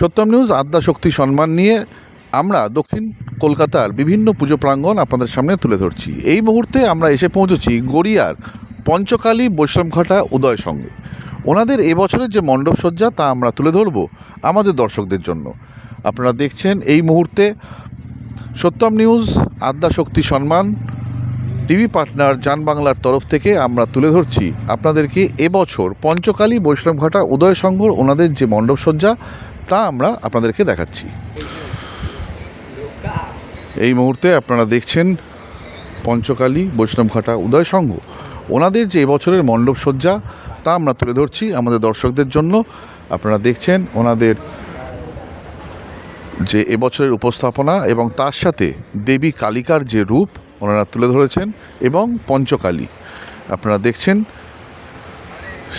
সত্যম news, আদ্যা শক্তি সম্মান নিয়ে আমরা দক্ষিণ কলকাতার বিভিন্ন পুজো প্রাঙ্গণ আপনাদের সামনে তুলে ধরছি। এই মুহূর্তে আমরা এসে পৌঁছেছি গড়িয়ার পঞ্চকালী বৈষ্ণবঘাটা উদয় সঙ্গে ওনাদের এবছরের যে মণ্ডপসজ্জা তা আমরা তুলে ধরব আমাদের দর্শকদের জন্য। আপনারা দেখছেন এই মুহূর্তে সত্যম নিউজ, আদ্যা শক্তি সম্মান টিভি পার্টনার জান বাংলার তরফ থেকে আমরা তুলে ধরছি আপনাদেরকে এবছর পঞ্চকালী বৈষ্ণবঘাটা উদয় সংঘর ওনাদের যে মণ্ডপসজ্জা তা আমরা আপনাদেরকে দেখাচ্ছি। এই মুহূর্তে আপনারা দেখছেন পঞ্চকালী বৈষ্ণবঘাটা উদয় সংঘ। ওনাদের যে এবছরের মণ্ডপসজ্জা তা আমরা তুলে ধরছি আমাদের দর্শকদের জন্য। আপনারা দেখছেন ওনাদের যে এবছরের উপস্থাপনা এবং তার সাথে দেবী কালিকার যে রূপ ওনারা তুলে ধরেছেন এবং পঞ্চকালী। আপনারা দেখছেন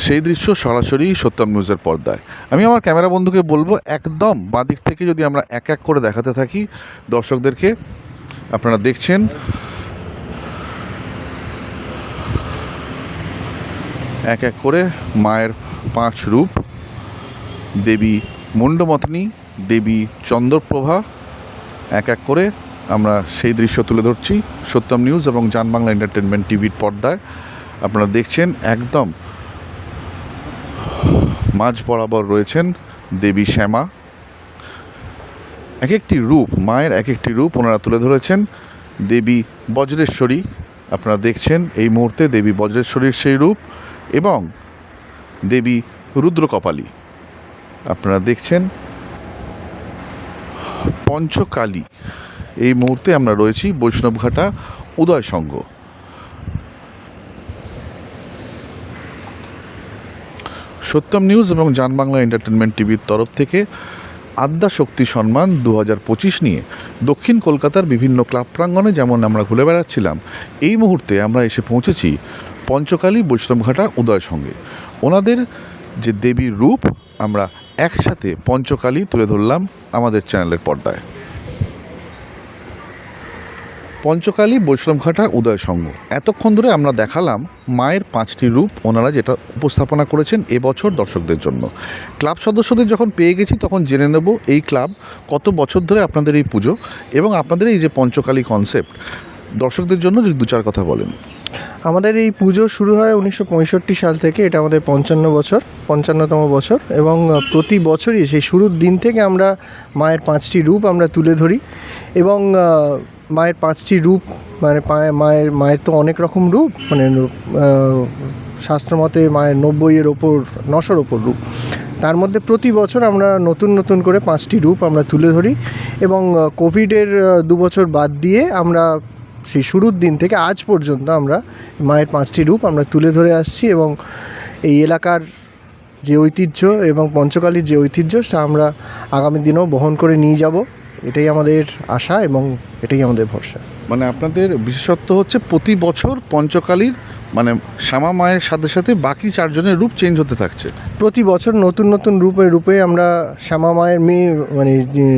সেই দৃশ্য সরাসরি সত্যম নিউজের পর্দায়। আমি আমার ক্যামেরা বন্ধুকে বলব, একদম বাঁদিক থেকে যদি আমরা এক এক করে দেখাতে থাকি, দর্শকদেরকে আপনারা দেখছেন। এক এক করে মায়ের পাঁচ রূপ, দেবী মুন্ডমতনী দেবী চন্দ্রপ্রভা, এক এক করে আমরা সেই দৃশ্য তুলে ধরছি। সত্যম নিউজ এবং জান বাংলা এন্টারটেনমেন্ট টিভির পর্দায়। আপনারা দেখছেন একদম মাঝ বরাবর রয়েছেন দেবী শ্যামা। এক একটি রূপ, মায়ের এক একটি রূপ ওনারা তুলে ধরেছেন, দেবী বজ্রেশ্বরী। আপনারা দেখছেন এই মুহূর্তে দেবী বজ্রেশ্বরীর সেই রূপ এবং দেবী রুদ্রকপালী। আপনারা দেখছেন পঞ্চকালী। এই মুহূর্তে আমরা রয়েছি বৈষ্ণবঘাটা উদয় সংঘ। সত্যম নিউজ এবং জান বাংলা এন্টারটেনমেন্ট টিভির তরফ থেকে আদ্যা শক্তি সম্মান দু হাজার পঁচিশ নিয়ে দক্ষিণ কলকাতার বিভিন্ন ক্লাব প্রাঙ্গণে যেমন আমরা ঘুরে বেড়াচ্ছিলাম, এই মুহূর্তে আমরা এসে পৌঁছেছি পঞ্চকালী বৈষ্ণবঘাটা উদয় সঙ্গে ওনাদের যে দেবীর রূপ, আমরা একসাথে পঞ্চকালী তুলে ধরলাম আমাদের চ্যানেলের পর্দায়। পঞ্চকালী বৈষ্ণবঘাটা উদয় সংঘ। এতক্ষণ ধরে আমরা দেখালাম মায়ের পাঁচটি রূপ ওনারা যেটা উপস্থাপনা করেছেন এবছর দর্শকদের জন্য। ক্লাব সদস্যদের যখন পেয়ে গেছি তখন জেনে নেব এই ক্লাব কত বছর ধরে আপনাদের এই পুজো এবং আপনাদের এই যে পঞ্চকালী কনসেপ্ট দর্শকদের জন্য যদি দু চার কথা বলেন। আমাদের এই পুজো শুরু হয় উনিশশো পঁয়ষট্টি সাল থেকে, এটা আমাদের পঞ্চান্ন বছর, পঞ্চান্নতম বছর এবং প্রতি বছরই সেই শুরুর দিন থেকে আমরা মায়ের পাঁচটি রূপ আমরা তুলে ধরি। এবং মায়ের পাঁচটি রূপ মানে মায়ের মায়ের তো অনেক রকম রূপ মানে শাস্ত্রমতে মায়ের নব্বইয়ের ওপর, নশোর ওপর রূপ। তার মধ্যে প্রতি বছর আমরা নতুন নতুন করে পাঁচটি রূপ আমরা তুলে ধরি এবং কোভিডের দু বছর বাদ দিয়ে আমরা সেই শুরুর দিন থেকে আজ পর্যন্ত আমরা মায়ের পাঁচটি রূপ আমরা তুলে ধরে আসছি এবং এই এলাকার যে ঐতিহ্য এবং পঞ্চকালীর যে ঐতিহ্য, সেটা আমরা আগামী দিনেও বহন করে নিয়ে যাব। এটাই আমাদের আশা এবং এটাই আমাদের ভরসা। মানে আপনাদের বিশেষত্ব হচ্ছে প্রতি বছর পঞ্চকালীর মানে শ্যামা মায়ের সাথে সাথে বাকি চারজনের রূপ চেঞ্জ হতে থাকছে। প্রতি বছর নতুন নতুন রূপে রূপে আমরা শ্যামা মায়ের মেয়ে মানে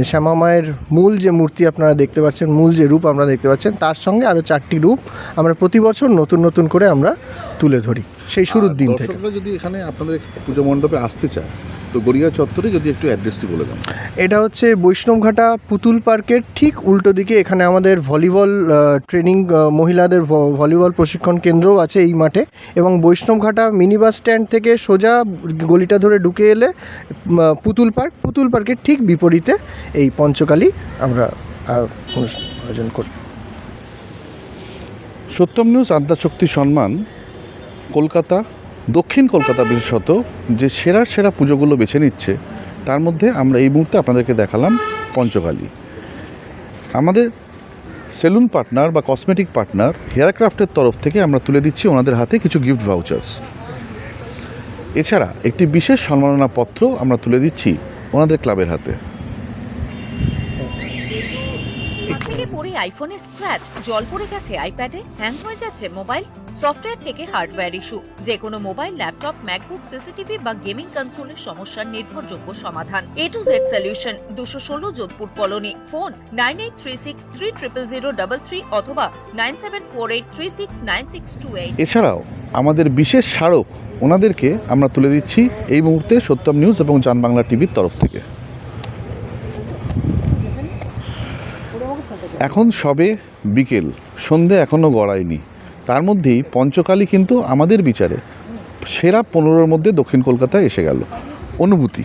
শ্যামা মায়ের মূল যে মূর্তি আপনারা দেখতে পাচ্ছেন মূল যে রূপ আমরা দেখতে পাচ্ছেন তার সঙ্গে আরও চারটি রূপ আমরা প্রতি বছর নতুন নতুন করে আমরা তুলে ধরি সেই শুরুর দিন থেকে। যদি এখানে আপনাদের পুজো মণ্ডপে আসতে চায় তো গড়িয়া চত্বরে যদি একটু অ্যাড্রেসটি বলে দেন। এটা হচ্ছে বৈষ্ণবঘাটা পুতুল পার্কের ঠিক উল্টো দিকে এখানে আমাদের ভলিবল ট্রেনিং মহিলাদের ভলিবল প্রশিক্ষণ কেন্দ্রও আছে এই মাঠে এবং বৈষ্ণবঘাটা মিনি বাস স্ট্যান্ড থেকে সোজা গলিটা ধরে ঢুকে এলে পুতুল পার্ক। পুতুল পার্কের ঠিক বিপরীতে এই পঞ্চকালী আমরা আয়োজন করি। সত্যম নিউজ আদ্যাশক্তি সম্মান, কলকাতা, দক্ষিণ কলকাতা বিশেষত, যে সেরার সেরা পুজোগুলো বেছে নিচ্ছে, তার মধ্যে আমরা এই মুহূর্তে আপনাদেরকে দেখালাম পঞ্চকালী। আমাদের সেলুন পার্টনার বা কসমেটিক পার্টনার হেয়ারক্রাফ্টের তরফ থেকে আমরা তুলে দিচ্ছি ওনাদের হাতে কিছু গিফট ভাউচার্স এছাড়া একটি বিশেষ সম্মাননা পত্র আমরা তুলে দিচ্ছি ওনাদের ক্লাবের হাতে। আইফোনে স্ক্র্যাচ জল পড়ে গেছে আইপ্যাডে হ্যাং হয়ে যাচ্ছে মোবাইল সফটওয়্যার থেকে হার্ডওয়্যার ইস্যু। যে কোনো মোবাইল, ল্যাপটপ, ম্যাকবুক, সিসিটিভি বা গেমিং কনসোলের সমস্যার নির্ভরযোগ্য সমাধান। এ টু জেড সলিউশন দুশো ষোলো Jodhpur colony. Phone nine eight three six three triple zero double three অথবা nine seven four eight three six nine six two eight এছাড়াও আমাদের বিশেষ স্মারক ওনাদেরকে আমরা তুলে দিচ্ছি এই মুহূর্তে সত্যম নিউজ এবং জান বাংলা টিভির তরফ থেকে। এখন সবে বিকেল, সন্ধে এখনও গড়ায়নি। তার মধ্যেই পঞ্চকালী কিন্তু আমাদের বিচারে। সেরা পনেরোর মধ্যে দক্ষিণ কলকাতায় এসে গেল। অনুভূতি,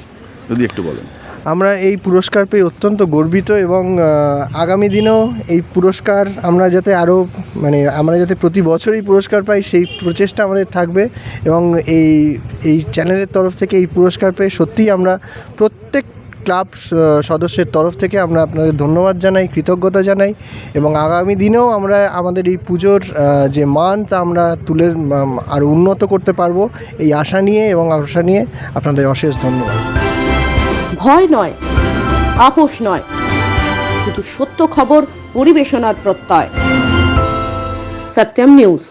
যদি একটু বলেন। আমরা এই পুরস্কার পেয়ে অত্যন্ত গর্বিত এবং আগামী দিনেও এই পুরস্কার আমরা যাতে আরও মানে আমরা যাতে প্রতি বছরই পুরস্কার পাই, সেই প্রচেষ্টা আমাদের থাকবে এবং এই এই চ্যানেলের তরফ থেকে এই পুরস্কার পেয়ে সত্যিই আমরা প্রত্যেক ক্লাব সদস্যের তরফ থেকে আমরা আপনাদের ধন্যবাদ জানাই, কৃতজ্ঞতা জানাই এবং আগামী দিনেও আমরা আমাদের এই পুজোর যে মান তা আমরা তুলে আরও উন্নত করতে পারব এই আশা নিয়ে এবং আশা নিয়ে আপনাদের অশেষ ধন্যবাদ। ভয় নয়, আপোষ নয়, শুধু সত্য খবর, পরিবেশনার প্রত্যয়। সত্যম নিউজ।